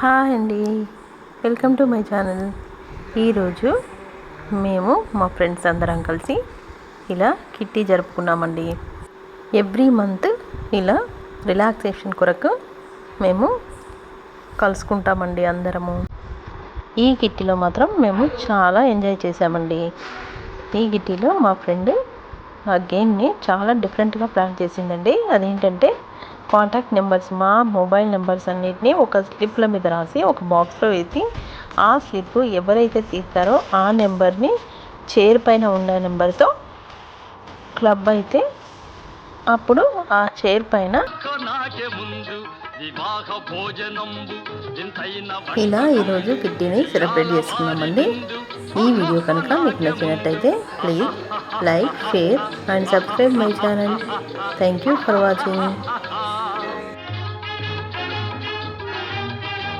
Hi అండి. Welcome to my channel. ఈరోజు మేము మా ఫ్రెండ్స్ అందరం కలిసి ఇలా కిట్టి జరుపుకున్నామండి. ఎవ్రీ మంత్ ఇలా రిలాక్సేషన్ కొరకు మేము కలుసుకుంటామండి అందరము. ఈ కిట్టిలో మాత్రం మేము చాలా ఎంజాయ్ చేసామండి ఈ కిట్టీలో మా ఫ్రెండ్ ఆ గేమ్ని చాలా డిఫరెంట్గా ప్లాన్ చేసిందండి. అదేంటంటే కాంటాక్ట్ నెంబర్స్ మా మొబైల్ నెంబర్స్ అన్నిటిని ఒక స్లిప్ల మీద రాసి ఒక బాక్స్లో వేసి ఆ స్లిప్ ఎవరైతే తీస్తారో ఆ నెంబర్ని చైర్ పైన ఉన్న నెంబర్తో క్లబ్ అయితే అప్పుడు ఆ చైర్ పైన ఇలా ఈరోజు కిట్టీని సెలబ్రేట్ చేసుకున్నామండి ఈ వీడియో కనుక మీకు నచ్చినట్టయితే please like share and subscribe my channel. Thank you for watching.